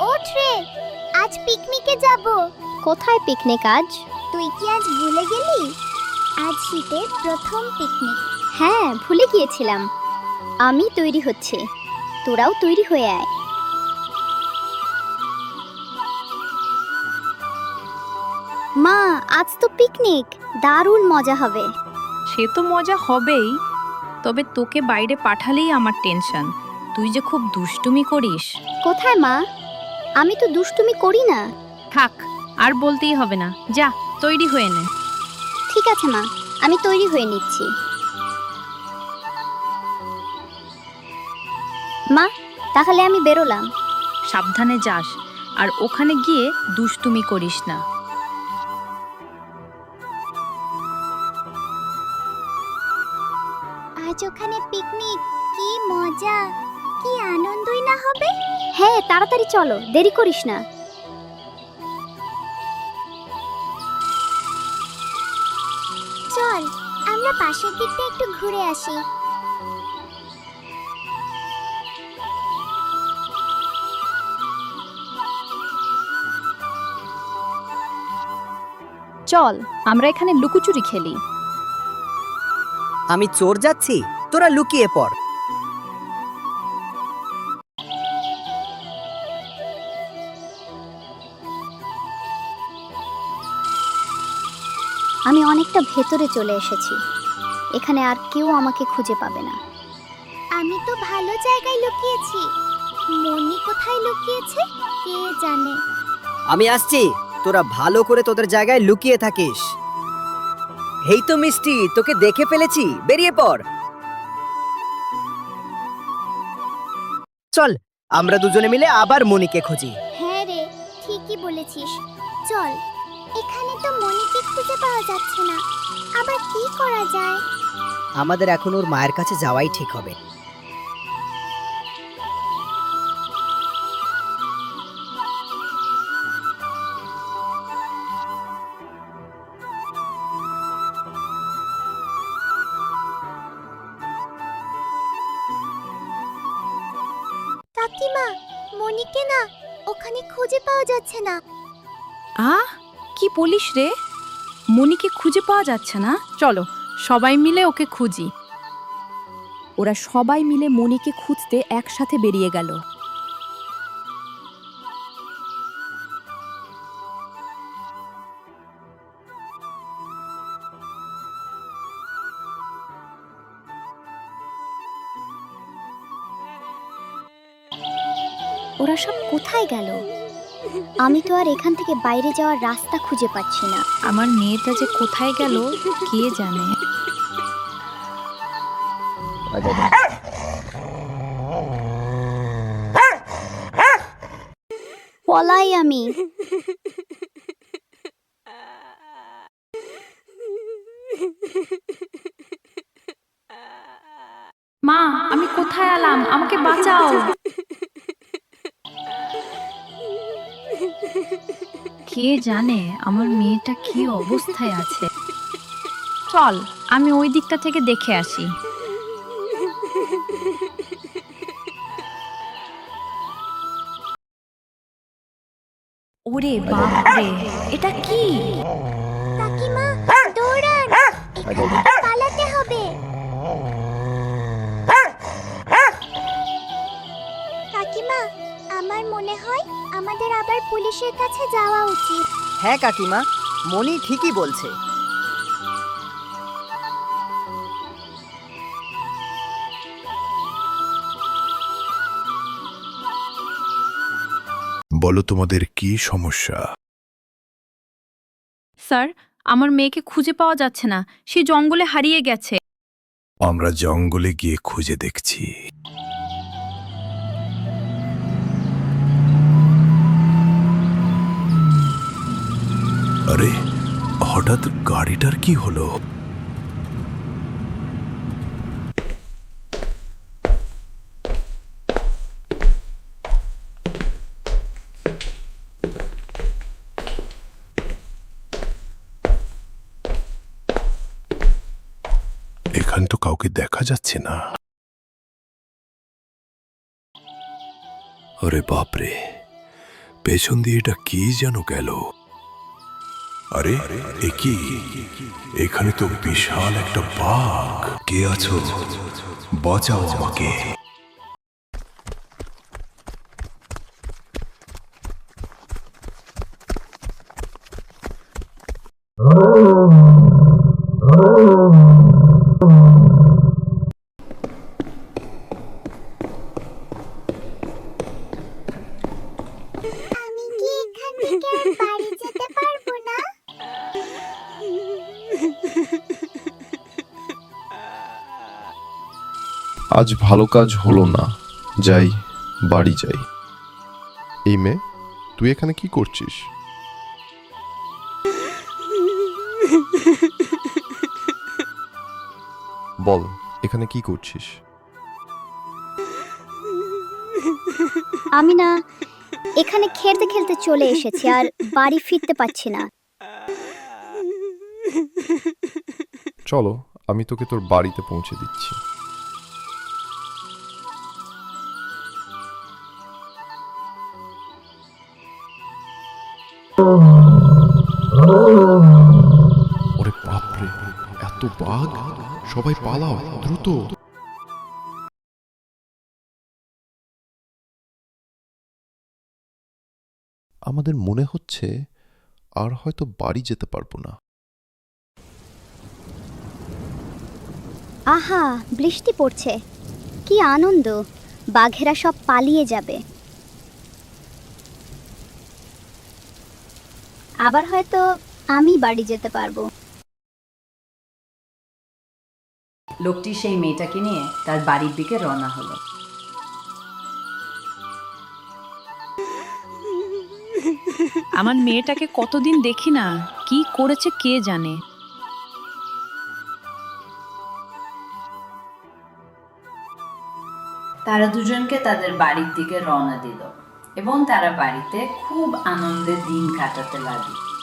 রে আজ পিকনিকে যাব। কোথায় পিকনিক আজ? তুই কি আজ ভুলে গেলি? আজ শীতের প্রথম পিকনিক। হ্যাঁ ভুলে গিয়েছিলাম। আমি তৈরি হচ্ছে। তোরাও তৈরি হয়ে আয়। মা আজ তো পিকনিক। দারুণ মজা হবে। সে তো মজা হবেই তবে তোকে বাইরে পাঠালেই আমার টেনশন। তুই যে খুব দুষ্টুমি করিস। কোথায় মা? আমি তো দুষ্টুমি করি না। থাক আর বলতেই হবে না। যা তৈরি হয়ে নে। ঠিক আছে মা। আমি তৈরি হয়ে নিচ্ছি। মা তাহলে আমি বেরোলাম। সাবধানে যাস আর ওখানে গিয়ে দুষ্টুমি করিস না। আজ ওখানে পিকনিক কি মজা। কি আনন্দই না হবে? হ্যাঁ তাড়াতাড়ি চলো দেরি করিস না। চল আমরা পাশের দিকটা একটু ঘুরে আসি। চল আমরা এখানে লুকোচুরি খেলি। আমি চোর যাচ্ছি তোরা লুকিয়ে পড়। আমি অনেকটা ভেতরে চলে এসেছি। এখানে আর কেউ আমাকে খুঁজে পাবে না। আমি তো ভালো জায়গায় লুকিয়েছি। মনি কোথায় লুকিয়েছে কে জানে। আমি আসছি। তোরা ভালো করে তোদের জায়গায় লুকিয়ে থাকিস। এই তো মিষ্টি তোকে দেখে ফেলেছি। বেরিয়ে পড়। চল আমরা দুজনে মিলে আবার মনিকে খুঁজি। হ্যাঁ রে ঠিকই বলেছিস। চল। এখানে তো মনিকে খুঁজে পাওয়া যাচ্ছে না। আবার কি করা যায়? আমাদের এখন ওর মায়ের কাছে যাওয়াই ঠিক হবে। কাকিমা মনিকে না ওখানে খুঁজে পাওয়া যাচ্ছে না। আহ কি বলিস রে? মনিকে খুঁজে পাওয়া যাচ্ছে না। চলো, সবাই মিলে ওকে খুঁজি। ওরা সবাই মিলে মনিকে খুঁজতে একসাথে বেরিয়ে গেল। ওরা সব কোথায় গেল? আমি তো আর এখান থেকে বাইরে যাওয়ার রাস্তা খুঁজে পাচ্ছি না। আমার মেয়েটা যে কোথায় গেল কে জানে? পলাই আমি। মা আমি কোথায় এলাম? আমাকে বাঁচাও। কে জানে আমার মেয়েটা কি অবস্থায় আছে? চল আমি ওই দিকটা থেকে দেখে আসি। ওরে বাপরে এটা কি? কাকিমা দৌড়ান। এখান থেকে পালাতে হবে। কাকিমা আমার মনে হয় আমাদের আবার পুলিশের কাছে যাওয়া উচিত। হ্যাঁ কাকিমা মনি ঠিকই বলছে। বলো তোমাদের কি সমস্যা? স্যার আমার মেয়েকে খুঁজে পাওয়া যাচ্ছে না। সে জঙ্গলে হারিয়ে গেছে। আমরা জঙ্গলে গিয়ে খুঁজে দেখছি। হঠাৎ গাড়িটার কি হলো? এখানে তো কাউকে দেখা যাচ্ছে না। আরে বাপরে, পেছন দিয়ে এটা কি যেন গেল? আরে একি এখানে তো বিশাল একটা বাঘ কে আছো বাঁচাও আমাকে আমি আজ ভালো কাজ হলো না। যাই বাড়ি যাই। এই মেয়ে তুই এখানে কি করছিস? বল এখানে কি করছিস? আমি না এখানে খেলতে খেলতে চলে এসেছি আর বাড়ি ফিরতে পারছি না। চলো আমি তোকে তোর বাড়িতে পৌঁছে দিচ্ছি। ওরে বাপরে, এত বাঘ? সবাই পালাও, দ্রুত। আমাদের মনে হচ্ছে আর হয়তো বাড়ি যেতে পারব না। আহা, বৃষ্টি পড়ছে। কি আনন্দ। বাঘেরা সব পালিয়ে যাবে। আবার হয়তো আমি বাড়ি যেতে পারব। লোকটি সেই মেয়েটাকে নিয়ে তার বাড়ির দিকে রওনা হলো। আমার মেয়েটাকে কতদিন দেখি না কি করেছে কে জানে। তারা দুজনকে তাদের বাড়ির দিকে রওনা দিল। এবং তারা বাড়িতে খুব আনন্দের দিন কাটাতে লাগল।